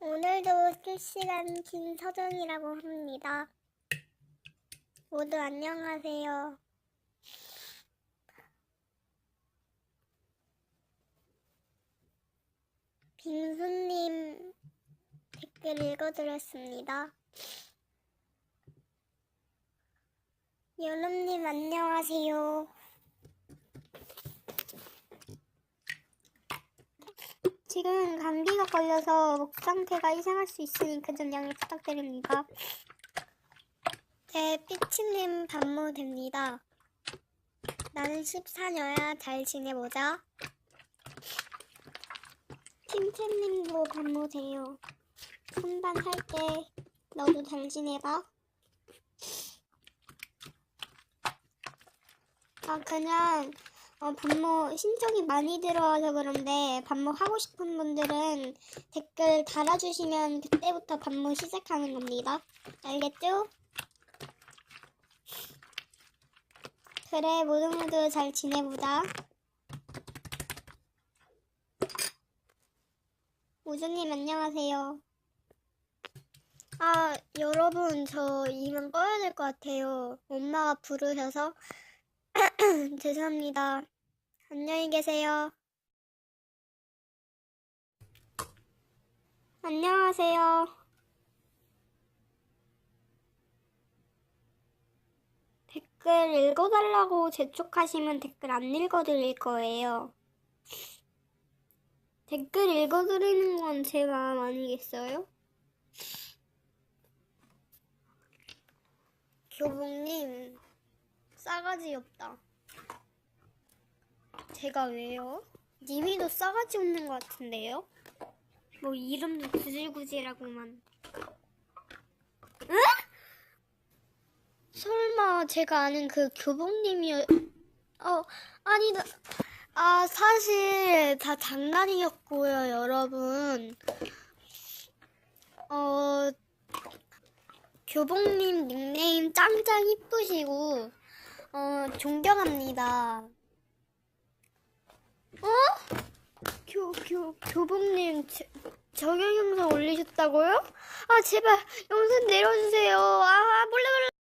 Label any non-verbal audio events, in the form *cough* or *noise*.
오늘도 실시간 김서정이라고 합니다. 모두 안녕하세요. 빙수님 댓글 읽어드렸습니다. 여름님 안녕하세요. 지금 감기가 걸려서 목 상태가 이상할 수 있으니까 좀 양해 부탁드립니다. 네, 삐치님 반모 됩니다. 나는 14녀야 잘 지내보자. 팀채님도 반모 돼요. 선반 할 때 너도 잘 지내봐. 아 그냥 어, 반모 신청이 많이 들어와서 그런데 반모 하고 싶은 분들은 댓글 달아주시면 그때부터 반모 시작하는 겁니다. 알겠죠? 그래 모두 모두 잘 지내보자. 우주님 안녕하세요. 아 여러분 저 이만 꺼야 될 것 같아요. 엄마가 부르셔서 *coughs* 죄송합니다. 안녕히 계세요. 안녕하세요. 댓글 읽어달라고 재촉하시면 댓글 안 읽어드릴 거예요. 댓글 읽어드리는 건 제 마음 아니겠어요? 교복님, 싸가지 없다. 제가 왜요? 님이도 싸가지 없는 것 같은데요? 뭐 이름도 구질구질하고만. 응? 설마 제가 아는 그 교복님이요? 어 아니다. 아 사실 다 장난이었고요, 여러분. 어 교복님 닉네임 짱짱 이쁘시고 어 존경합니다. 어? 교, 교, 교복님, 저, 저격 영상 올리셨다고요? 아, 제발, 영상 내려주세요. 아, 몰래 몰래.